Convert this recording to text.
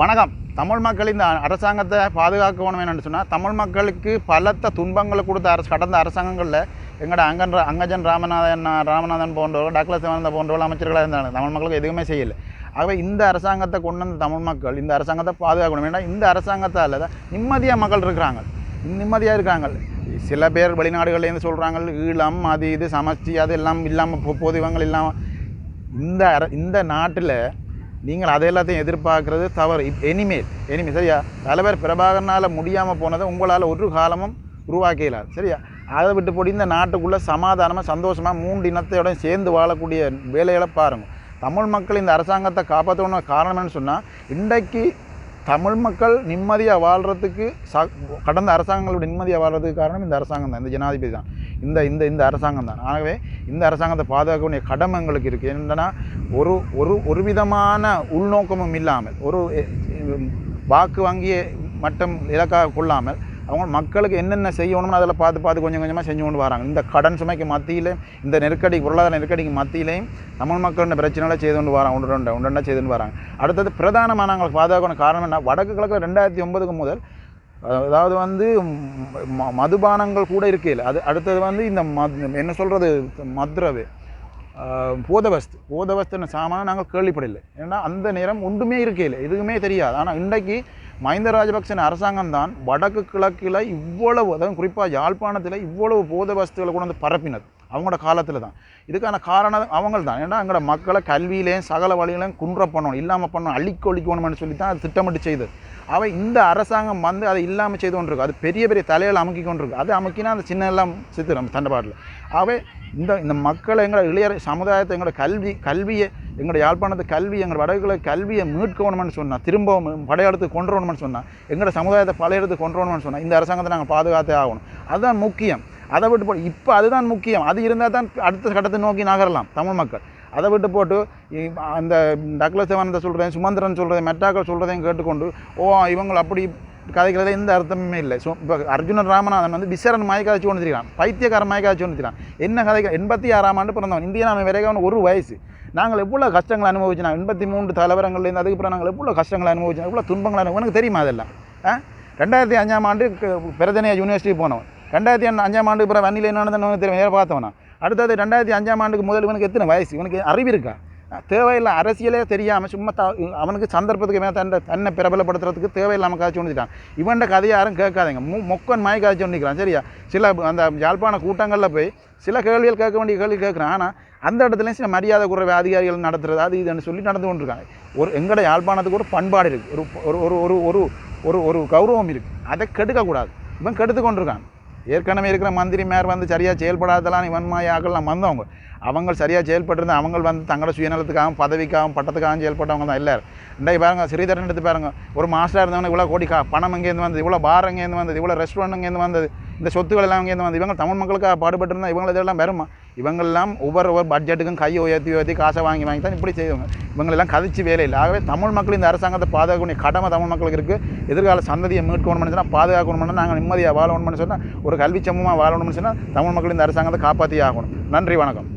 வணக்கம். தமிழ் மக்கள் இந்த அரசாங்கத்தை பாதுகாக்கணும் என்னென்னு சொன்னால் தமிழ் மக்களுக்கு பலத்த துன்பங்களை கொடுத்த அரசு கடந்த அரசாங்கங்களில் எங்களோட அங்கன் அங்கஜன் ராமநாதன் ராமநாதன் போன்றவர்கள் டாக்டர் சிவானந்த போன்றவர்கள் அமைச்சர்களாக இருந்தாங்க. தமிழ் மக்களுக்கு எதுவுமே செய்யலை. ஆகவே இந்த அரசாங்கத்தை கொண்டு வந்த தமிழ் மக்கள் இந்த அரசாங்கத்தை பாதுகாக்கணும். ஏன்னா இந்த அரசாங்கத்தால் தான் நிம்மதியாக மக்கள் இருக்கிறாங்க. நிம்மதியாக இருக்காங்க. சில பேர் வெளிநாடுகள்லேருந்து சொல்கிறாங்க ஈழம் அது இது சமஸ்டி அது எல்லாம் இல்லாமல் பொது இவங்கள் இல்லாமல் இந்த அர இந்த நாட்டில் நீங்கள் அதை எல்லாத்தையும் எதிர்பார்க்குறது தவறு. இப் எனிமேல் எனிமே சரியா? பல பேர் பிரபாகரனால் முடியாமல் போனதை உங்களால் ஒரு காலமும் உருவாக்கலாது சரியா? அதை விட்டு போட்டு இந்த நாட்டுக்குள்ளே சமாதானமாக சந்தோஷமாக மூன்று இனத்தையோட சேர்ந்து வாழக்கூடிய வேலைகளை பாருங்கள் தமிழ் மக்கள் இந்த அரசாங்கத்தை காப்பாற்றணும் காரணம் என்னன்னு சொன்னால் இன்றைக்கு தமிழ் மக்கள் நிம்மதியாக வாழ்கிறதுக்கு ச கடந்த அரசாங்கங்களோட நிம்மதியாக வாழ்கிறதுக்கு காரணம் இந்த அரசாங்கம் தான் இந்த ஜனாதிபதி தான். இந்த இந்த இந்த அரசாங்கம் தான். ஆகவே இந்த அரசாங்கத்தை பாதுகாக்க வேண்டிய கடமை எங்களுக்கு இருக்குது என்னென்னா ஒரு ஒரு ஒரு விதமான உள்நோக்கமும் இல்லாமல் ஒரு வாக்கு வங்கியை மட்டும் இலக்காக கொள்ளாமல் அவங்க மக்களுக்கு என்னென்ன செய்யணும்னு அதில் பார்த்து பார்த்து கொஞ்சம் கொஞ்சமாக செஞ்சு கொண்டு வராங்க. இந்த கடன் சுமைக்கு மத்தியில் இந்த நெருக்கடி பொருளாதார நெருக்கடிக்கு மத்தியிலையும் தமிழ் மக்களோட பிரச்சனைகளை செய்து கொண்டு வராங்க. ஒன்று ரெண்டு ஒன்று செய்து கொண்டு வராங்க. அடுத்தது பிரதானமாக நாங்கள் பாதுகாக்கணும் காரணம் என்ன? வடக்கு கிழக்கில் ரெண்டாயிரத்தி ஒன்பதுக்கு முதல் அதாவது வந்து ம- மதுபானங்கள் கூட இருக்கையில். அது அடுத்தது வந்து இந்த மத் என்ன சொல்கிறது மத்ரவு. போதவஸ்து. போதவஸ்துன்னு சாமான நாங்கள் கேள்விப்படலை ஏன்னா அந்த நேரம் ஒன்றுமே இருக்கையில். எதுவுமே தெரியாது. ஆனால் இன்றைக்கு மஹிந்த ராஜபக்சன் அரசாங்கம் தான் வடக்கு கிழக்கில் இவ்வளவு அதாவது குறிப்பாக யாழ்ப்பாணத்தில் இவ்வளவு போதவஸ்துகளை கொண்டு வந்து பரப்பினது. அவங்களோட காலத்தில் தான். இதுக்கான காரணம் அவங்க தான் ஏன்னா எங்களோட மக்களை கல்வியிலையும் சகல வழியிலையும் குன்ற பண்ணணும் இல்லாமல் பண்ணணும் அழிக்க ஒழிக்கணும்னு சொல்லி தான் அது திட்டமிட்டு செய்து அவை இந்த அரசாங்கம் வந்து அதை இல்லாமல் செய்து கொண்டிருக்கு. அது பெரிய பெரிய தலையில் அமுக்கி கொண்டிருக்கு. அது அமுக்கினா அந்த சின்ன எல்லாம் சித்திரம் தண்டபாட்டில் ஆகவே இந்த இந்த மக்களை எங்களோட இளைய சமுதாயத்தை எங்களோட கல்வி கல்வியை எங்களோட யாழ்ப்பாணத்து கல்வி எங்களோட வடகுல கல்வியை மீட்கணும்னு சொன்னால் திரும்பவும் படையெடுத்து கொண்டு வரணும்னு சொன்னால் எங்களோட சமுதாயத்தை பழைய எடுத்து கொண்டு வரணும்னு சொன்னால் இந்த அரசாங்கத்தை நாங்கள் பாதுகாத்தே ஆகணும். அதுதான் முக்கியம். அதை விட்டு போட்டு இப்போ அதுதான் முக்கியம். அது இருந்தால் தான் அடுத்த கட்டத்தை நோக்கி நகரலாம் தமிழ் மக்கள். அதை விட்டு போட்டு அந்த டக்ளஸ் சிவானந்த சொல்கிறேன் சுமந்திரன் சொல்கிறேன் மெட்டாக்கள் சொல்கிறதையும் கேட்டுக்கொண்டு ஓ இவங்க அப்படி கதைக்கிறத எந்த அர்த்தமுமே இல்லை. ஸோ இப்போ அர்ஜுனன் ராமநாதன் வந்து விசரன் மயக்க வச்சு கொண்டு திரிக்கிறான் பைத்தியக்கார மயக்க வச்சு கொண்டு திரிக்கிறான் என்ன கதை எண்பத்தி ஆறாம் ஆண்டு பிறந்தவன். இந்தியா நாம வரைக்கும் ஒரு வயசு. நாங்கள் எவ்வளோ கஷ்டங்களை அனுபவிச்சோம் எண்பத்தி மூன்று தலைவரங்கள்லேருந்து அதுக்கப்புறம் நாங்கள் எவ்வளோ கஷ்டங்களை அனுபவிச்சோம் எவ்வளோ துன்பங்களை அனுபவம் எனக்கு தெரியுமா அதெல்லாம்? ஆ? ரெண்டாயிரத்தி அஞ்சாம் ஆண்டு பிரதனையா யூனிவர்சிட்டி போனவன். ரெண்டாயிரத்தி அஞ்சாம் ஆண்டு பிறகு வன்னியில் என்ன நடந்தது தெரியும். நேரா பார்த்தவனா அடுத்தது ரெண்டாயிரத்தி அஞ்சாம் ஆண்டுக்கு முதல் இவனுக்கு எத்தனை வயசு? இவனுக்கு அறிவு இருக்கா? தேவையில்லை. அரசியலே தெரியாமல் சும்மா த அவனுக்கு சந்தர்ப்பத்துக்கு மேலே தன்னை தன்னை பிரபலப்படுத்துறதுக்கு தேவையில்லாமல் காய்ச்சி ஒன்றுட்டான் இவன்ட கதையை யாரும் கேட்காதீங்க. மு மொக்கன் மாய் காய்ச்சி ஒன்றுக்கிறான் சரியா? சில அந்த யாழ்ப்பாண கூட்டங்களில் போய் சில கேள்விகள் கேட்க வேண்டிய கேள்வி கேட்குறான். ஆனால் அந்த இடத்துலையும் சில மரியாதை குறைவு அதிகாரிகள் நடத்துறது அது இதுன்னு சொல்லி நடந்து கொண்டிருக்காங்க. ஒரு எங்கட யாழ்ப்பாணத்துக்கு ஒரு பண்பாடு இருக்குது ஒரு ஒரு ஒரு ஒரு ஒரு ஒரு ஒரு கௌரவம் இருக்குது அதை கெடுக்கக்கூடாது. இவன் கெடுத்து கொண்டிருக்கான். ஏற்கனவே இருக்கிற மந்திரி மேர் வந்து சரியாக செயல்படாதலாம் வன்மாயாக்கள்லாம் வந்தவங்க. அவங்க சரியாக செயல்பட்டிருந்தா அவங்க வந்து தங்களோட சுயநலத்துக்காகவும் பதவிக்காகவும் பட்டத்துக்காகவும் செயல்பட்டவங்க தான் இல்லை இன்றைக்கு பாருங்க ஸ்ரீதரன் எடுத்து பாருங்க. ஒரு மாஸ்டராக இருந்தவங்க இவ்வளோ கோடி கா பணம் இங்கேருந்து வந்தது? இவ்வளோ பார் இங்கேருந்து வந்தது? இவ்வளோ ரெஸ்டாரண்ட் இங்கேருந்து வந்தது? இந்த சொத்துக்கள் எல்லாம் இங்கேருந்து வந்து இவங்க தமிழ் மக்களுக்காக பாடுபட்டு இவங்கள இதெல்லாம் வருமா இவங்கெல்லாம் ஒவ்வொரு ஒவ்வொரு பட்ஜெட்டுக்கும் கையை உயர்த்தி உயர்த்தி காசை வாங்கி வாங்கி தான் இப்படி செய்வாங்க. இவங்களெல்லாம் கதிச்சு வேலை இல்லை. ஆகவே தமிழ் மக்கள் இந்த அரசாங்கத்தை பாதுகாக்கக்கூடிய கடமை தமிழ் மக்களுக்கு இருக்குது எதிர்கால சந்ததியை மீட்கணும்னு சொன்னால் பாதுகாக்கணும்னு நாங்கள் நிம்மதியாக வாழணும்னு சொன்னால் ஒரு கல்வி சமூகமாக வாழணும்னு சொன்னால் தமிழ் மக்கள் இந்த அரசாங்கத்தை காப்பாற்றியே ஆகணும். நன்றி வணக்கம்.